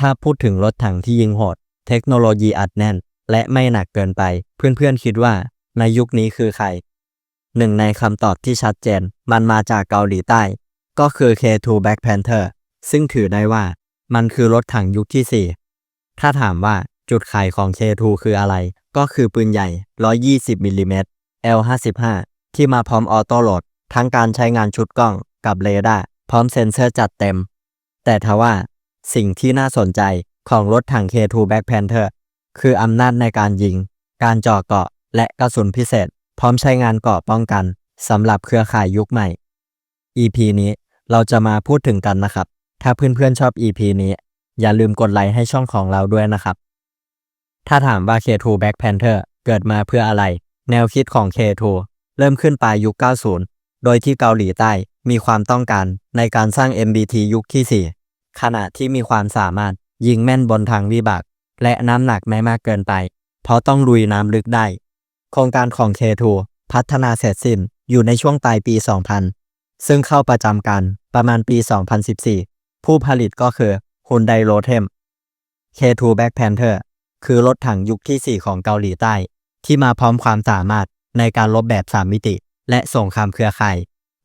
ถ้าพูดถึงรถถังที่ยิงโหด เทคโนโลยีอัดแน่น และไม่หนักเกินไป เพื่อนๆคิดว่าในยุคนี้คือใคร หนึ่งในคำตอบที่ชัดเจน มันมาจากเกาหลีใต้ ก็คือ K2 Black Panther ซึ่งถือได้ว่า มันคือรถถังยุคที่ 4 ถ้าถามว่าจุดขายของ K2 คืออะไร ก็คือปืนใหญ่ 120มิลลิเมตร L55 ที่มาพร้อมออโต้โหลด ทั้งการใช้งานชุดกล้องกับเรดาร์พร้อมเซ็นเซอร์จัดเต็ม แต่ทว่า สิ่งที่น่าสนใจของรถถัง K2 Black Panther คืออำนาจในการยิง การจ่อเกาะ และกระสุนพิเศษ พร้อมใช้งานเกาะป้องกันสำหรับเครือข่ายยุคใหม่ EP นี้เราจะมาพูดถึงกันนะครับ ถ้าเพื่อนๆชอบ EP นี้ อย่าลืมกดไลค์ให้ช่องของเราด้วยนะครับ ถ้าถามว่า K2 Black Panther เกิดมาเพื่ออะไร แนวคิดของ K2 เริ่มขึ้นปลายยุค 90 โดยที่เกาหลีใต้มีความต้องการในการสร้าง MBT ยุคที่ 4 ขณะที่มีความสามารถยิงแม่นบนทางวิบาก และน้ำหนักไม่มากเกินไป เพราะต้องลุยน้ำลึกได้ โครงการของ K2 พัฒนาเสร็จสิ้นอยู่ในช่วงปลายปี 2000 ซึ่งเข้าประจำการประมาณปี 2014 ผู้ผลิตก็คือ Hyundai Rotem K2 Black Panther คือรถถังยุคที่ 4 ของเกาหลีใต้ ที่มาพร้อมความสามารถในการลบแบบ 3 มิติ และส่งคำเครือข่าย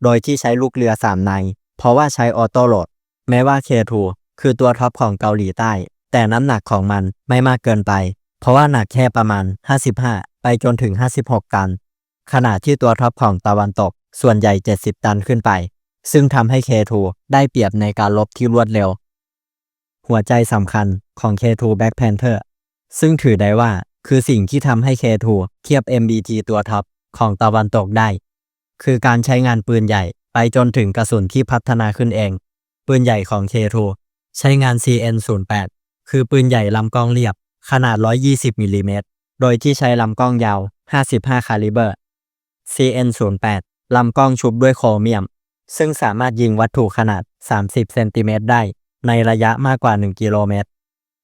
โดยที่ใช้ลูกเรือ 3 ใน เพราะว่าใช้ออโต้โหลด แม้ว่า K2 คือตัวท็อปของเกาหลีใต้ แต่น้ำหนักของมันไม่มากเกินไป เพราะว่าหนักแค่ประมาณ 55 ไปจนถึง 56 ตัน ขณะที่ตัวท็อปของตะวันตกส่วนใหญ่ 70 ตันขึ้นไป ซึ่งทำให้ K2 ได้เปรียบในการลบที่รวดเร็ว หัวใจสำคัญของ K2 Black Panther ซึ่งถือได้ว่าคือสิ่งที่ทำให้ K2 เทียบ MBT ตัวท็อปของตะวันตกได้ คือการใช้งานปืนใหญ่ไปจนถึงกระสุนที่พัฒนาขึ้นเอง ปืนใหญ่ของ K2 ใช้งาน CN08 คือปืนใหญ่ลำกล้องเรียบ ขนาด 120มิลลิเมตร โดยที่ใช้ลำกล้องยาว 55 คาลิเบอร์ CN08 ลำกล้องชุบด้วยโครเมียม ซึ่งสามารถยิงวัตถุขนาด 30 เซนติเมตรได้ ในระยะมากกว่า 1 กิโลเมตร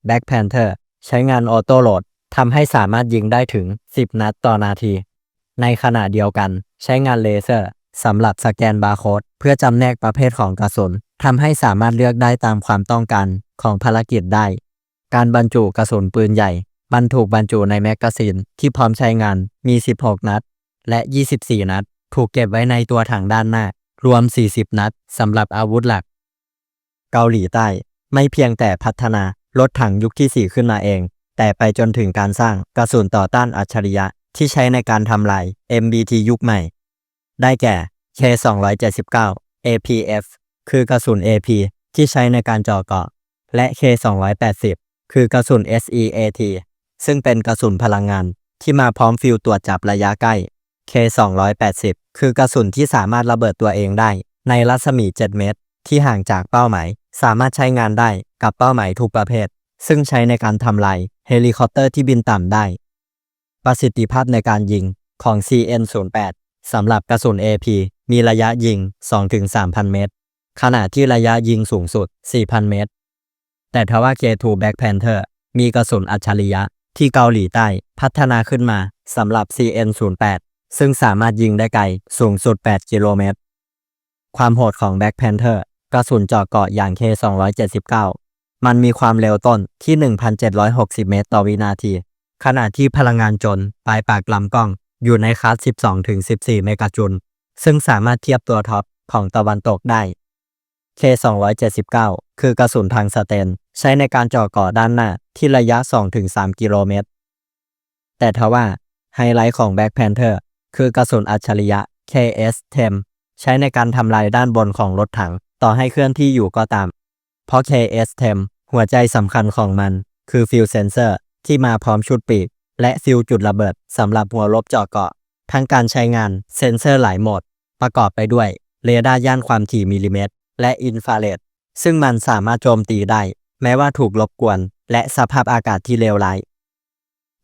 Black Panther ใช้งานออโต้โหลดทำให้สามารถยิงได้ถึง 10 นัดต่อนาที ในขณะเดียวกัน ใช้งานเลเซอร์สำหรับสแกนบาร์โค้ดเพื่อจำแนกประเภทของกระสุน ทำให้สามารถเลือกได้ตามความต้องการของภารกิจได้ การบรรจุกระสุนปืนใหญ่ บรรถูกบรรจุในแมกกาซีนที่พร้อมใช้งานมี 16 นัด และ 24 นัด ถูกเก็บไว้ในตัวถังด้านหน้า รวม 40 นัดสำหรับอาวุธหลัก เกาหลีใต้ ไม่เพียงแต่พัฒนารถถังยุคที่ 4 ขึ้นมาเอง แต่ไปจนถึงการสร้างกระสุนต่อต้านอัจฉริยะที่ใช้ในการทำลาย MBT ยุคใหม่ ได้แก่ K279 APF คือกระสุน AP ที่ใช้ในการจ่อเกาะ และ K280 คือกระสุน SEAT ซึ่งเป็นกระสุนพลังงานที่มาพร้อมฟิลตรวจจับระยะใกล้ K280 คือกระสุนที่สามารถระเบิดตัวเองได้ ในรัศมี 7 เมตร ที่ห่างจากเป้าหมาย สามารถใช้งานได้กับเป้าหมายทุกประเภท ซึ่งใช้ในการทำลายเฮลิคอปเตอร์ที่บินต่ำได้ ประสิทธิภาพในการยิงของ CN08 สำหรับกระสุน AP มีระยะยิง 2-3,000 เมตร ขณะที่ระยะยิงสูงสุด 4,000 เมตร แต่ทว่า K2 Black Panther มีกระสุนอัจฉริยะที่เกาหลีใต้พัฒนาขึ้นมาสำหรับ CN08 ซึ่งสามารถยิงได้ไกลสูงสุด 8 กิโลเมตร ความโหดของ Black Panther กระสุนเจาะเกาะอย่าง K279 มันมีความเร็วต้นที่ 1,760 เมตรต่อวินาที ขณะที่พลังงานจนปลายปากลำกล้องอยู่ในคลาส 12-14 เมกะจุลซึ่งสามารถเทียบตัวท็อปของตะวันตกได้ K279 คือกระสุนทางสเตน ใช้ในการจ่อก่อด้านหน้าที่ระยะ 2-3 กิโลเมตร แต่ทว่าไฮไลท์ของ Black Panther คือกระสุนอัจฉริยะ KS-10 ใช้ในการทำลายด้านบนของรถถังต่อให้เคลื่อนที่อยู่ก็ตาม เพราะ KS-10 หัวใจสำคัญของมัน คือฟิลเซนเซอร์ที่มาพร้อมชุดปีก และฟิลจุดระเบิดสำหรับหัวลบเจาะเกาะ ทั้งการใช้งานเซนเซอร์หลายโหมด ประกอบไปด้วยเรดาร์ย่านความถี่มิลลิเมตร และอินฟราเรดซึ่งมันสามารถโจมตีได้ แม้ว่าถูกรบกวน และสภาพอากาศที่เลวร้าย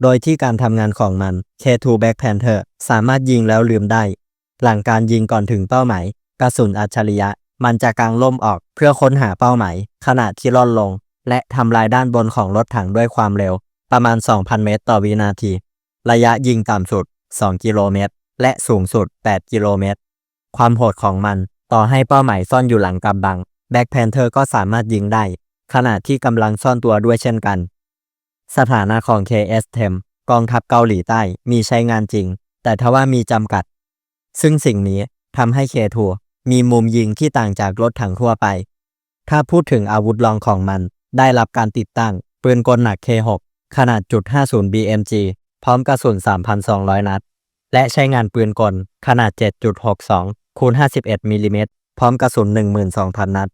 โดยที่การทำงานของมัน K2 Black Panther สามารถยิงแล้วลืมได้ หลังการยิงก่อนถึงเป้าหมาย กระสุนอัจฉริยะ มันจะกางล่มออกเพื่อค้นหาเป้าหมาย ขณะที่ล่อนลง และทำลายด้านบนของรถถังด้วยความเร็ว ประมาณ 2,000 เมตรต่อวินาที ระยะยิงต่ำสุด 2 กิโลเมตร และสูงสุด 8 กิโลเมตร ความโหดของมัน ต่อให้เป้าหมายซ่อนอยู่หลังกำบัง Black Panther ก็สามารถยิงได้ ขณะที่กำลังซ่อนตัวด้วยเช่นกัน สถานะของ KS-10 กองทัพเกาหลีใต้มีใช้งานจริง แต่ทว่ามีจำกัด ซึ่งสิ่งนี้ทำให้ K2 มีมุมยิงที่ต่างจากรถถังทั่วไป ถ้าพูดถึงอาวุธรองของมันได้รับการติดตั้งปืนกลหนัก K6 ขนาดจุด50 BMG พร้อมกระสุน 3,200 นัด และใช้งานปืนกลขนาด 7.62 คูณ 51 มิลลิเมตร พร้อมกระสุน 12,000 นัด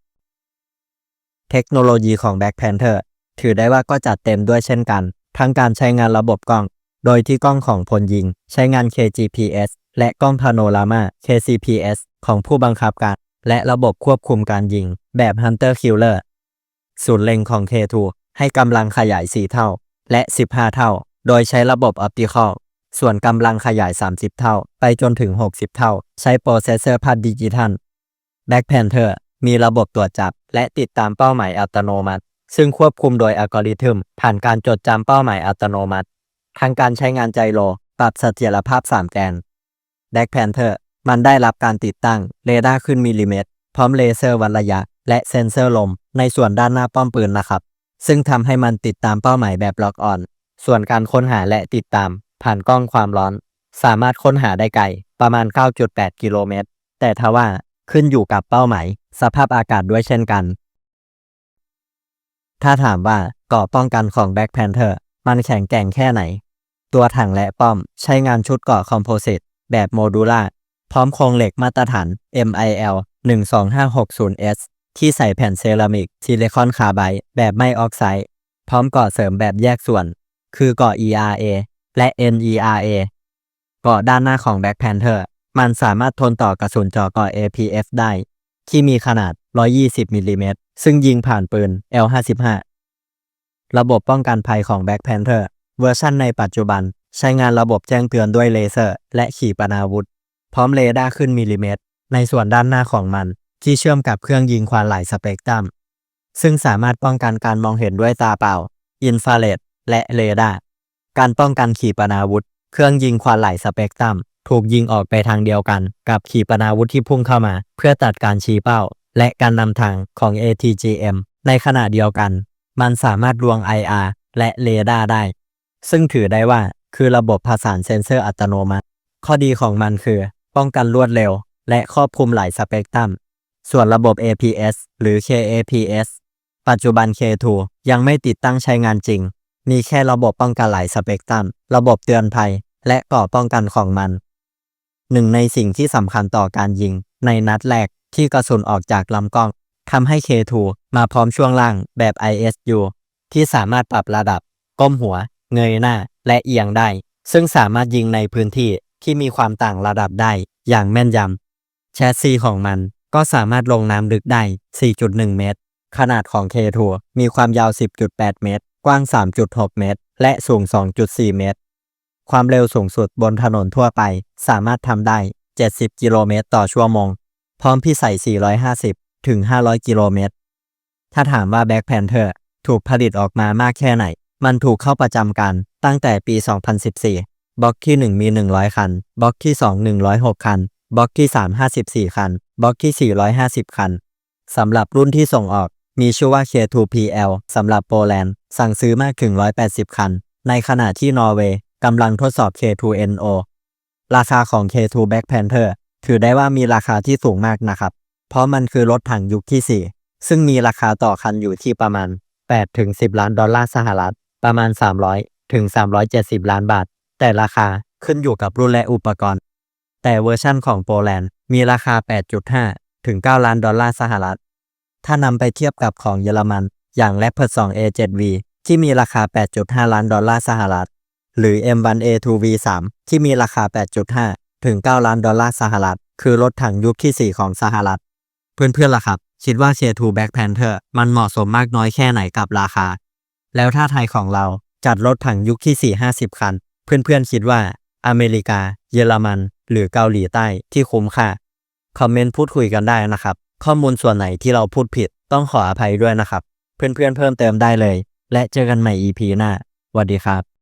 เทคโนโลยีของ Black Panther ถือได้ว่าก็จัดเต็มด้วยเช่นกัน ทั้งการใช้งานระบบกล้อง โดยที่กล้องของพลยิง ใช้งาน KGPS และกล้องพาโนรามา KCPS ของผู้บังคับการ และระบบควบคุมการยิง แบบ Hunter Killer ศูนย์เล็งของ K2 ให้กำลังขยาย 4 เท่า และ 15 เท่า โดยใช้ระบบออปติคอล ส่วนกำลังขยาย 30 เท่า ไปจนถึง 60 เท่า ใช้โปรเซสเซอร์พัดดิจิทัล Black Panther มีระบบตรวจจับ และติดตามเป้าหมายอัตโนมัติ ซึ่งควบคุมโดยอัลกอริทึม ผ่านการจดจำเป้าหมายอัตโนมัติ ทางการใช้งานไจโร ปรับเสถียรภาพ 3 แกน Black Panther มันได้รับการติดตั้งเรดาร์ขึ้นมิลลิเมตร พร้อมเลเซอร์วัดระยะ และเซ็นเซอร์ลม ในส่วนด้านหน้าป้อมปืนนะครับ ซึ่งทำให้มันติดตามเป้าหมายแบบล็อกออน ส่วนการค้นหาและติดตาม ผ่านกล้องความร้อน สามารถค้นหาได้ไกล ประมาณ 9.8 กิโลเมตร แต่ทว่าขึ้นอยู่กับเป้าหมาย สภาพอากาศด้วยเช่นกัน ถ้าถามว่ากราะป้องกันของ Black Panther มันแข็งแกร่งแค่ไหน ตัวถังและป้อมใช้งานชุดเกาะคอมโพสิตแบบโมดูล่าพร้อมโครงเหล็กมาตรฐาน MIL 12560S ที่ใส่แผ่นเซรามิกซิลิคอนคาร์ไบด์แบบไม่ออกไซด์พร้อมเกราะเสริมแบบแยกส่วน คือเกราะ ERA และ NERA เกาะด้านหน้าของ Black Panther มันสามารถทนต่อกระสุนเจาะเกราะ APF ได้ ที่มีขนาด 120มิลลิเมตรซึ่งยิงผ่านปืน L55 ระบบป้องกันภัยของ Black Panther เวอร์ชันในปัจจุบัน ใช้งานระบบแจ้งเตือนด้วยเลเซอร์ และขีปนาวุธ พร้อมเรดาร์ขึ้นมิลลิเมตร ในส่วนด้านหน้าของมัน ที่เชื่อมกับเครื่องยิงควานหลายสเปกตรัมซึ่งสามารถป้องกันการมองเห็นด้วยตาเปล่า อินฟราเรดและเรดาร์ การป้องกันขีปนาวุธ เครื่องยิงควานหลสเปกตรัม ถูกยิงออกไปทางเดียวกัน กับขีปนาวุธที่พุ่งเข้ามา เพื่อตัดการชี้เป้า และการนำทางของ ATGM ในขณะเดียวกัน มันสามารถลวง IR และเรดาร์ได้ ซึ่งถือได้ว่าคือระบบผสานเซ็นเซอร์อัตโนมัติ ข้อดีของมันคือ ป้องกันรวดเร็ว และครอบคลุมหลายสเปกตรัม ส่วนระบบ APS หรือ KAPS ปัจจุบัน K2 ยังไม่ติดตั้งใช้งานจริง มีแค่ระบบป้องกันหลายสเปกตรัม ระบบเตือนภัย และก่อป้องกันของมัน หนึ่งในสิ่งที่สำคัญต่อการยิง ในนัดแรกที่กระสุนออกจากลำกล้องทำให้ K2 มาพร้อมช่วงล่างแบบ ISU ที่สามารถปรับระดับ ก้มหัว เงยหน้า และเอียงได้ ซึ่งสามารถยิงในพื้นที่ที่มีความต่างระดับได้ อย่างแม่นยำแชสซีของมันก็สามารถลงน้ำลึกได้ 4.1 เมตร ขนาดของ K2 มีความยาว 10.8 เมตร กว้าง 3.6 เมตร และสูง 2.4 เมตร ความเร็วสูงสุดบนถนนทั่วไปสามารถทำได้ 70 กิโลเมตรต่อชั่วโมง พร้อมพิสัย 450 ถึง 500 กิโลเมตร ถ้าถามว่า Black Panther ถูกผลิตออกมามากแค่ไหน มันถูกเข้าประจำการตั้งแต่ปี 2014 บล็อกที่ 1 มี 100 คัน บล็อกที่ 2 106 คัน บล็อกที่ 3 54 คัน บล็อกที่ 450 คัน สำหรับรุ่นที่ส่งออก มีชื่อว่า K2PL สำหรับโปแลนด์ สั่งซื้อมากถึง 180 คัน ในขณะที่นอร์เวย์กำลังทดสอบ K2NO ราคาของ K2 Black Panther ถือได้ว่ามีราคาที่สูงมากนะครับ เพราะมันคือรถถังยุคที่ 4 ซึ่งมีราคาต่อคันอยู่ที่ประมาณ 8-10 ล้านดอลลาร์สหรัฐ ประมาณ 300 ถึง 370 ล้านบาท แต่ราคาขึ้นอยู่กับรุ่นและอุปกรณ์ แต่เวอร์ชั่นของโปแลนด์มีราคา 8.5 ถึง 9 ล้านดอลลาร์สหรัฐ ถ้านำไปเทียบกับของเยอรมัน อย่าง Leopard 2 A7V ที่มีราคา 8.5 ล้านดอลลาร์สหรัฐ หรือ M1A2V3 ที่มีราคา 8.5 ถึง 9 ล้านดอลลาร์สหรัฐ คือรถถังยุคที่ 4 ของสหรัฐ เพื่อนๆล่ะครับ คิดว่า K2 Black Panther มันเหมาะสมมากน้อยแค่ไหนกับราคา แล้วถ้าไทยของเราจัดรถถังยุคที่ 4 50 คัน เพื่อนๆคิดว่า อเมริกา เยอรมัน หรือเกาหลีใต้ที่คุ้มค่า คอมเมนต์พูดคุยกันได้นะครับ ข้อมูลส่วนไหนที่เราพูดผิดต้องขออภัยด้วยนะครับ เพื่อนๆเพิ่มเติมได้เลย และเจอกันใหม่ EP หน้าสวัสดีครับ